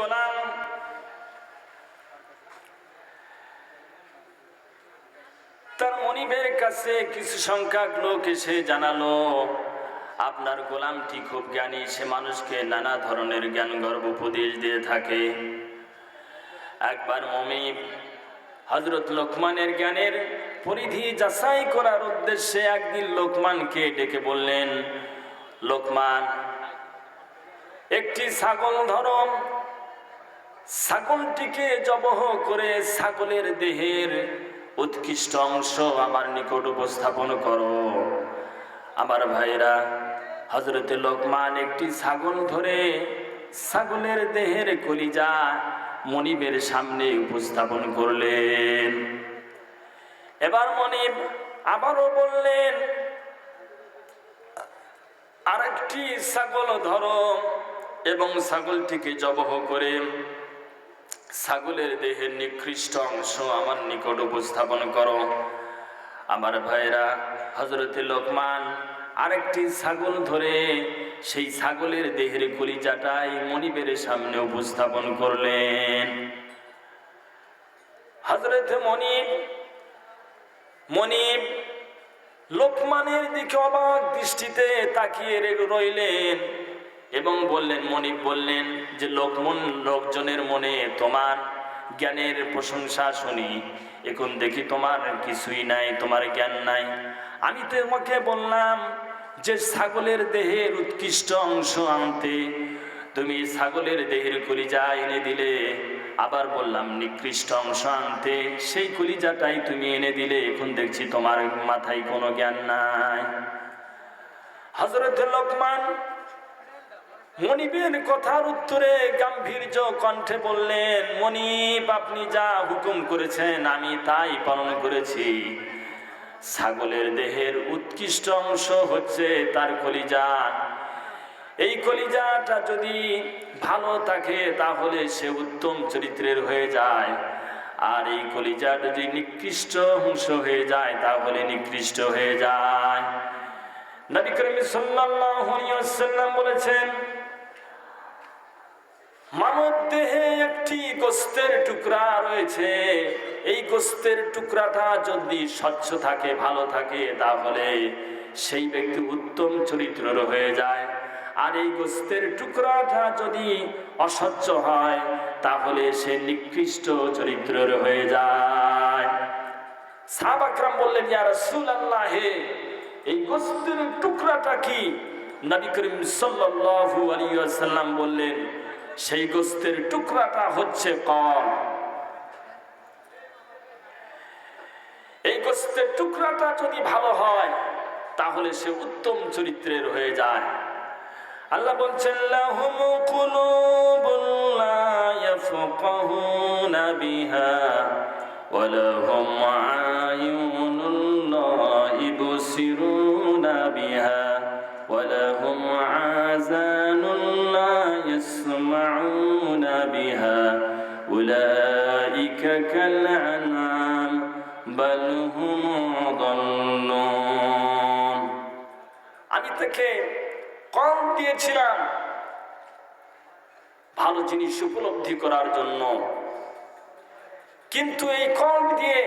গোলাম। তার মনিবের কাছে কিছু সংখ্যক লোক এসে জানালো, আপনার গোলামটি খুব জ্ঞানী, সে মানুষকে নানা ধরনের জ্ঞান গর্ব উপদেশ দিয়ে থাকে। একবার মমিব হজরত লোকমানের জ্ঞানের পরিধি যাচাই করার উদ্দেশ্যে একদিন লোকমানকে ডেকে বললেন, লোকমান একটি ছাগল ধরম ছাগলটিকে জবহ করে ছাগলের দেহের উৎকৃষ্ট অংশ আমার নিকট উপস্থাপন করো। আমার ভাইরা হজরতে লোকমান একটি ছাগল ধরে ছাগলের দেহের কলিজা মনিবের সামনে উপস্থাপন করলেন। এবার মনিব আবারও বললেন, আরেকটি ছাগল ধরো। এবং ছাগলটিকে জবহ করে, ছাগলের দেহের নিকৃষ্ট অংশ আমার নিকট উপস্থাপন করো। আমার ভাইরা হজরতে লোকমান আরেকটি ছাগল ধরে সেই ছাগলের দেহের কলিজাটাই মনিবের সামনে উপস্থাপন করলেন। হজরতে মনিব মনিব লোকমানের দিকে অবাক দৃষ্টিতে তাকিয়ে রইলেন। এবং বললেন, মনিব বললেন যে লোকমন লোকজনের মনে তোমার জ্ঞানের প্রশংসা শুনি। এখন দেখি তোমার কিছুই নাই, তোমার জ্ঞান নাই। আমি তোমাকে বললাম যে, ছাগলের দেহের উৎকৃষ্ট অংশ আনতে তুমি ছাগলের দেহের কলিজা এনে দিলে। আবার বললাম, নিকৃষ্ট অংশ আনতে সেই কলিজাটাই তুমি এনে দিলে। এখন দেখছি তোমার মাথায় কোনো জ্ঞান নাই। হজরত লোকমান মনিবের কথার উত্তরে গাম্ভীর্য কণ্ঠে বললেন মনিব আপনি যা হুকুম করেছেন, আমি তাই পালন করেছি। ছাগলের দেহের উৎকৃষ্ট অংশ হচ্ছে তার কলিজা। এই কলিজাটা যদি ভালো থাকে, তাহলে সে উত্তম চরিত্রের হয়ে যায়। আর এই কলিজা যদি নিকৃষ্ট অংশ হয়ে যায়, তাহলে নিকৃষ্ট হয়ে যায়। নবী করিম সাল্লাল্লাহু আলাইহি ওয়াসাল্লাম বলেছেন মানব দেহে একটি গোস্তের টুকরা রয়েছে। এই গোস্তের টুকরাটা যদি স্বচ্ছ থাকে, ভালো থাকে, তাহলে সেই ব্যক্তি উত্তম চরিত্রের হয়ে যায়। আর এই গোস্তের টুকরাটা যদি অস্বচ্ছ হয়, তাহলে সে নিকৃষ্ট চরিত্রের হয়ে যায়। সাহাবাকরাম বললেন, ইয়া রাসূলুল্লাহ হে এই গোস্তের টুকরাটা কি? নবী করিম সাল্লাল্লাহু বললেন সেই গোস্তের টুকরাটা হচ্ছে কম। এই গোস্তের টুকরাটা যদি ভালো হয়, তাহলে সে উত্তম চরিত্রের হয়ে যায়। আল্লাহ বলছেন, লাহুম বিহা ওয়া তাকে কম দিয়েছিলাম। ভালো জিনিস উপলব্ধি করার জন্য। কিন্তু এই কম দিয়ে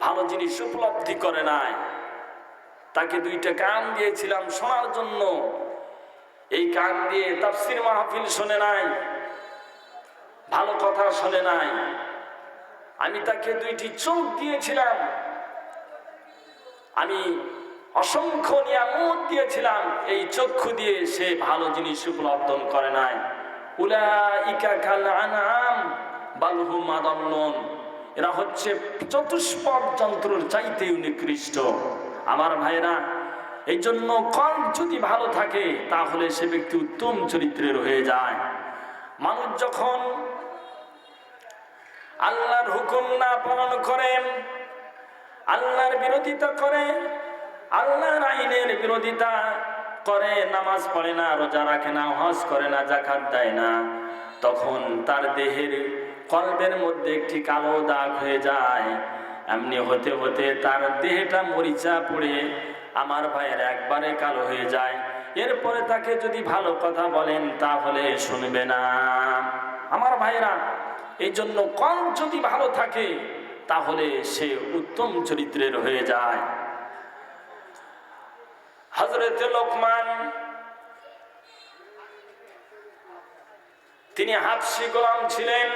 ভালো জিনিস উপলব্ধি করে নাই। তাকে দুইটা কান দিয়েছিলাম শোনার জন্য। এই কান দিয়ে তাফসির মাহফিল শোনে নাই। ভালো কথা শোনে নাই। আমি তাকে দুইটি চোখ দিয়েছিলাম। আমি অসংখ্য নিয়ামত দিয়েছিলাম। এই চক্ষু দিয়ে সে ভালো জিনিস উপলব্ধ করে নাই। উলা ইকা কাল আনাম বালহু মাদন্নন। এরা হচ্ছে চতুষ্পদ যন্ত্রর চাইতেও নিকৃষ্ট। আমার ভাইরা এই জন্য কল্প যদি ভালো থাকে, তাহলে সে ব্যক্তি উত্তম চরিত্রের হয়ে যায়। মানুষ যখন আল্লাহর হুকুম না পালন করেন আল্লাহর বিরোধিতা করে আল্লাহর আইনের বিরোধিতা করে, নামাজ পড়ে না, রোজা রাখে না, হজ করে না জাকাত দেয় না, তখন তার দেহের কল্পের মধ্যে একটি কালো দাগ হয়ে যায়। এমনি হতে হতে তার দেহটা মরিচা পড়ে, আমার ভাইয়ের একবারে কালো হয়ে যায়। এরপরে তাকে যদি ভালো কথা বলেন, তাহলে শুনবে না। আমার ভাইরা এই জন্য কম যদি ভালো থাকে, তাহলে সে উত্তম চরিত্রের হয়ে যায়। হজরত লোকমান, তিনি হাফসি গোলাম ছিলেন।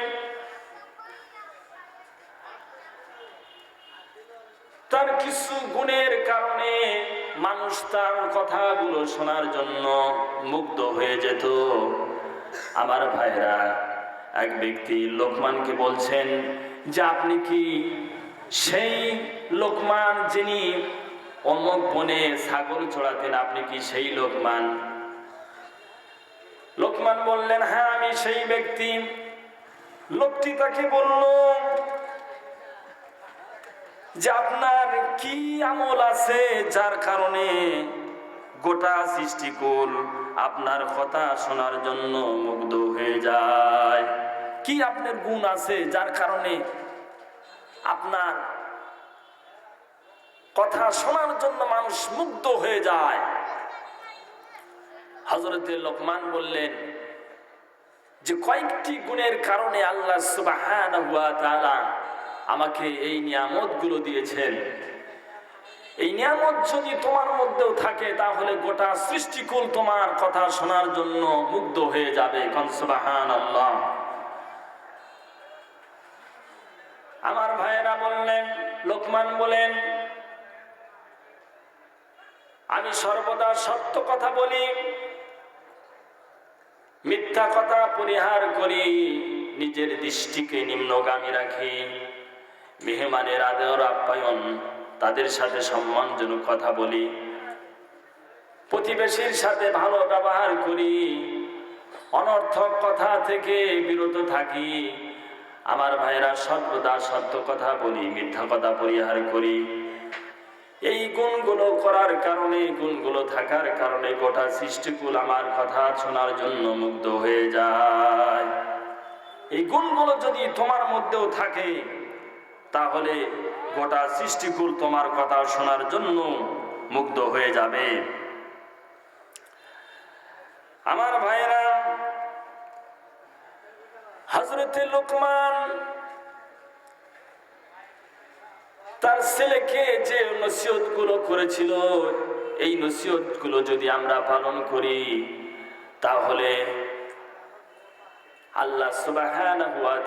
তার কিছু গুণের কারণে মানুষ তার কথাগুলো শোনার জন্য মুগ্ধ হয়ে যেত। আমার ভাইরা, এক ব্যক্তি লোকমানকে বলছেন যে, আপনি কি সেই লোকমান যিনি অমক বনে ছাগল চড়াতেন, আপনি কি সেই লোকমান? লোকমান বললেন হ্যাঁ আমি সেই ব্যক্তি। লোকটি তাকে বলল, যে আপনার কি আমল আছে যার কারণে গোটা সৃষ্টিকুল আপনার কথা শোনার জন্য মুগ্ধ হয়ে যায়? কি আপনার গুণ আছে যার কারণে আপনার কথা শোনার জন্য মানুষ মুগ্ধ হয়ে যায়। হজরতে লোকমান বললেন, যে কয়েকটি গুণের কারণে আল্লাহ আমাকে এই নিয়ামতগুলো দিয়েছেন। এই নিয়ামত যদি তোমার মধ্যেও থাকে, তাহলে গোটা সৃষ্টিকুল তোমার কথা শোনার জন্য মুগ্ধ হয়ে যাবে। আমার ভাইয়েরা বললেন, লোকমান বলেন আমি সর্বদা সত্য কথা বলি, মিথ্যা কথা পরিহার করি, নিজের দৃষ্টিকে নিম্নগামী রাখি। মেহমানের আদর, আপ্যায়ন, তাদের সাথে সম্মানজনক কথা বলি। প্রতিবেশীর সাথে ভালো ব্যবহার করি। অনর্থক কথা থেকে বিরত থাকি। আমার ভাইরা সর্বদা সত্য কথা বলি, মিথ্যা কথা পরিহার করি। এই গুণগুলো করার কারণে, গুণগুলো থাকার কারণে গোটা সৃষ্টিকুল আমার কথা শোনার জন্য মুগ্ধ হয়ে যায়। এই গুণগুলো যদি তোমার মধ্যেও থাকে, তাহলে গোটা সৃষ্টিকুল তোমার কথা শোনার জন্য মুগ্ধ হয়ে যাবে। আমার ভাইরা হজরতে লোকমান তার ছেলেকে যে নসিহতগুলো করেছিল, এই নসিহতগুলো যদি আমরা পালন করি, তাহলে আল্লাহ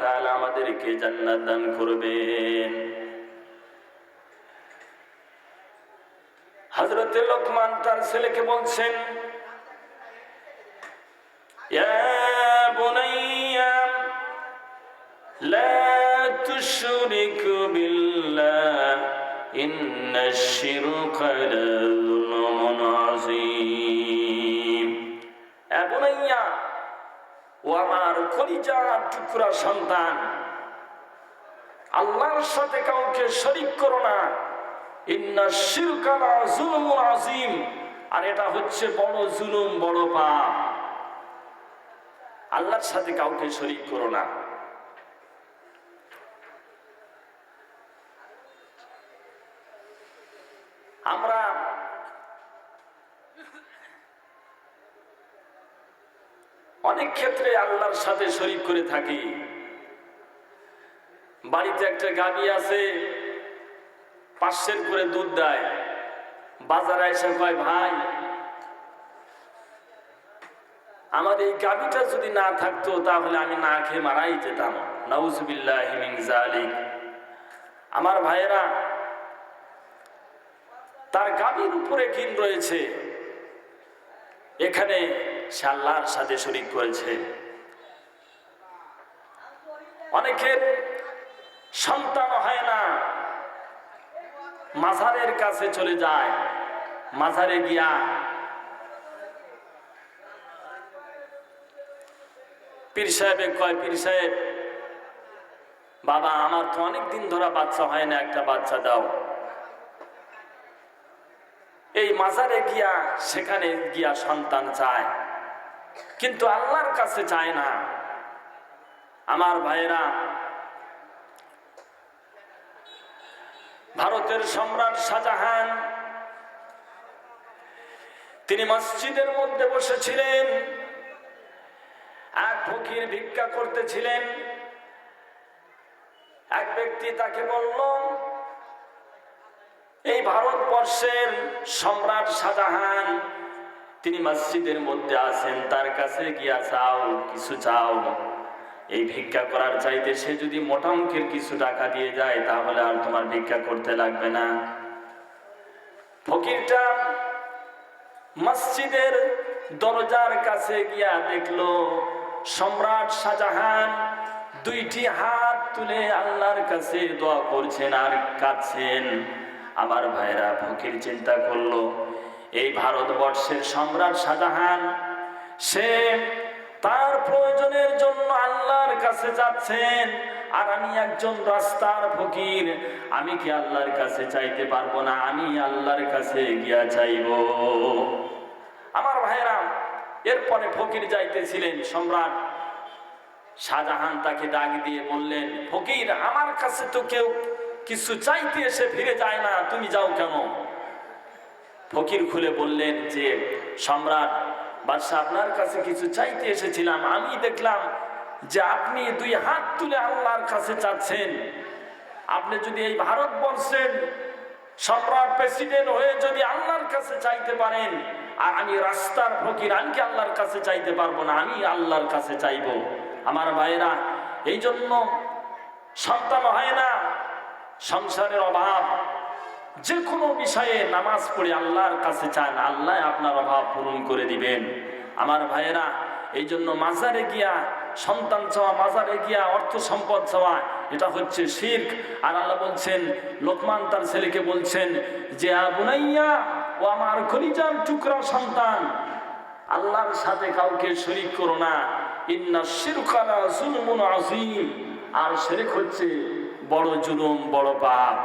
তাআলা আমাদেরকে জান্নাত দান করবেন। হযরত লোকমান তার ছেলেকে বলছেন, ইয়া আল্লাহর সাথে কাউকে শরিক করো না। ইন্না শিরকালা জুলুম আজিম আর এটা হচ্ছে বড় জুলুম, বড় পাপ। আল্লাহর সাথে কাউকে শরিক করো না আমরা অনেক ক্ষেত্রে আল্লাহর সাথে শরিক করে থাকি। বাড়িতে একটা গাবি আছে পাঁচশের করে দুধ দেয়। বাজারে এসে কয়, ভাই, আমার এই গাবিটা যদি না থাকতো, তাহলে আমি না খেয়ে মারাই যেতাম। নাউজুবিল্লাহ মিন জালিক আমার ভাইয়েরা, তার গাবির উপরে কিন রয়েছে। এখানে সে আল্লাহর সাথে শরিক করেছে অনেকের সন্তান হয় না মাজারের কাছে চলে যায়। মাঝারে গিয়া পীর সাহেব কয়, পীর সাহেব, বাবা, আমার তো অনেক দিন ধরা বাচ্চা হয় না, একটা বাচ্চা দাও। এই মাজারে গিয়া সেখানে গিয়া সন্তান চায়। কিন্তু আল্লাহর কাছে চায় না। আমার ভাইয়েরা ভারতের সম্রাট শাহজাহান। তিনি মসজিদের মধ্যে বসেছিলেন, এক ফকির ভিক্ষা করতেছিলেন। এক ব্যক্তি তাকে বলল, এই ভারতবর্ষের সম্রাট শাহজাহান, তিনি মসজিদের মধ্যে আছেন, তার কাছে গিয়া চাও, কিছু চাও এই ভিক্ষা করার চাইতে সে যদি মোটা অঙ্কের কিছু টাকা দিয়ে যায়, তাহলে আর তোমার ভিক্ষা করতে লাগবে না। ফকিরটা মসজিদের দরজার কাছে গিয়া দেখল, সম্রাট শাহজাহান দুইটি হাত তুলে আল্লাহর কাছে দোয়া করছেন আর কাঁদছেন। আমার ভাইরা, ফকির চিন্তা করল, এই ভারতবর্ষের সম্রাট শাহজাহান, সে তার প্রয়োজনের জন্য আল্লাহর কাছে যাচ্ছেন। আর আমি একজন রাস্তার ফকির। আমি কি আল্লাহর কাছে চাইতে পারব না? আমি আল্লাহর কাছে গিয়া চাইব। আমার ভাইরা এরপরে ফকির যাইতেছিলেন সম্রাট। শাহজাহান তাকে ডাক দিয়ে বললেন, ফকির, আমার কাছে তো কেউ কিছু চাইতে এসে ফিরে যায় না। তুমি যাও কেন? ফকির খুলে বললেন যে, সম্রাট বাদশাহ আপনার কাছে কিছু চাইতে এসেছিলাম। আমি দেখলাম যে আপনি দুই হাত তুলে আল্লাহর কাছে চাচ্ছেন। আপনি যদি এই ভারতবর্ষের সম্রাট প্রেসিডেন্ট হয়ে যদি আল্লাহর কাছে চাইতে পারেন, আর আমি রাস্তার ফকির, আমি কি আল্লাহর কাছে চাইতে পারব না? আমি আল্লাহর কাছে চাইব। আমার ভাইরা এই জন্য সন্তান হয় না, সংসারের অভাব। যে কোনো বিষয়ে নামাজ পড়ে আল্লাহর কাছে চান, আল্লাহ আপনার অভাব পূরণ করে দিবেন। আমার ভাইয়েরা এই জন্য মাজারে গিয়া, সন্তান চাওয়া, মাজারে গিয়া, অর্থ সম্পদ চাওয়া, এটা হচ্ছে শির্ক। আর আল্লাহ বলছেন, লোকমান তার ছেলেকে বলছেন যে আবুনাইয়া ও আমার খনিজান টুকরা সন্তান, আল্লাহর সাথে কাউকে শরিক করো না। ইন্না শিরকালা জুলমুন আজিম আর শিরক হচ্ছে বড় জুলুম, বড় পাপ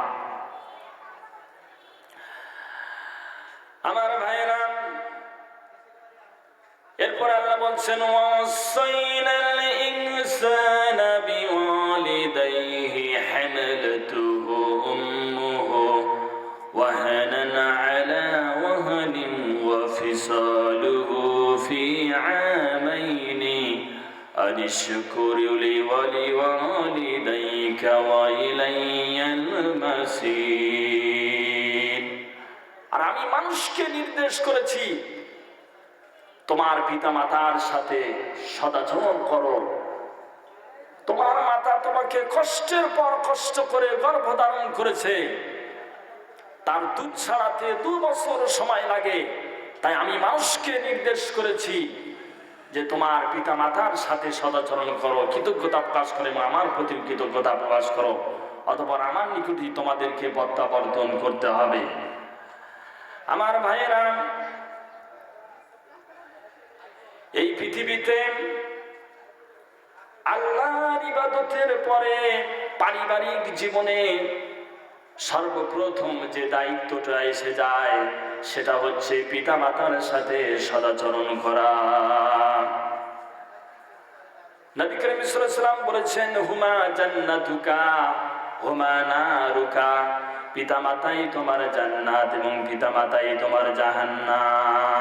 আমার ভাইরা এরপর আল্লাহ বলছেন ওয়াসাইনাল ইনসানা বিওয়ালিদাইহি হামালাতুহু উম্মুহু ওয়াহানান আলা ওয়াহানিন ওয়া ফিসালুহু ফি আমাইনি أن اشكر لي ولوالديك وإلي المصير আর আমি মানুষকে নির্দেশ করেছি তোমার পিতা মাতার সাথে সদাচরণ করো। তোমার মাতা তোমাকে কষ্টের পর কষ্ট করে গর্ভধারণ করেছে। তার দুধ ছাড়াতে দু বছর সময় লাগে। তাই আমি মানুষকে নির্দেশ করেছি যে তোমার পিতা মাতার সাথে সদাচরণ করো, কৃতজ্ঞতা প্রকাশ করে আমার প্রতি কৃতজ্ঞতা প্রকাশ করো। অথবা আমার নিকটই তোমাদেরকে প্রত্যাবর্তন করতে হবে। আমার ভাইয়েরা এই পৃথিবীতে আল্লাহর ইবাদতের পরে পারিবারিক জীবনে সর্বপ্রথম যে দায়িত্বটা এসে যায়, সেটা হচ্ছে পিতা মাতার সাথে সদাচরণ করা। নবী বলেছেন, হুমা জান্নাতুকা, হুমা নারুকা। পিতা মাতাই তোমার জান্নাত এবং পিতা মাতাই তোমার জাহান্নাম।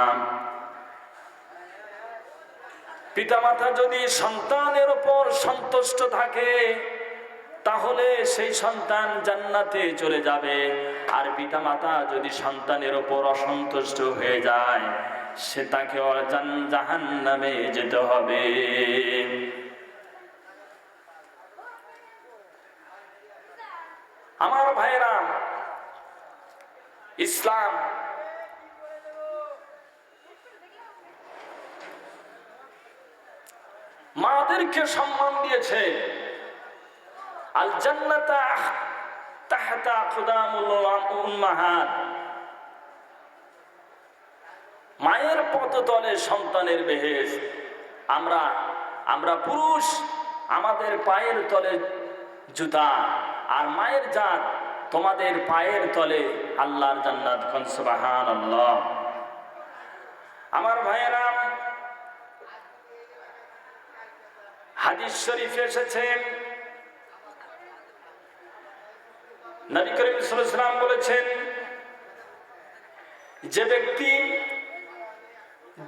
পিতামাতা যদি সন্তানের ওপর সন্তুষ্ট থাকে, তাহলে সেই সন্তান জান্নাতে চলে যাবে। আর পিতামাতা যদি সন্তানের ওপর অসন্তুষ্ট হয়ে যায়, সে তাকে জাহান নামে যেতে হবে আমার ভাইরা ইসলাম মাদেরকে সম্মান দিয়েছে। আল জান্নাতা মায়ের পদতলে সন্তানের বেহেস আমরা আমরা পুরুষ, আমাদের পায়ের তলে জুতা। আর মায়ের জাত তোমাদের পায়ের তলে আল্লাহর জান্নাত আল্লাহ আমার ভাইয়েরা হাদিস শরীফ এসেছে। নবী করিম সাল্লাম বলেছেন, যে ব্যক্তি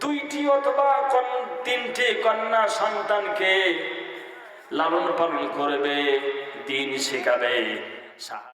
দুইটি অথবা কোন, তিনটি কন্যা সন্তানকে লালন পালন করবে, দিন শেখাবে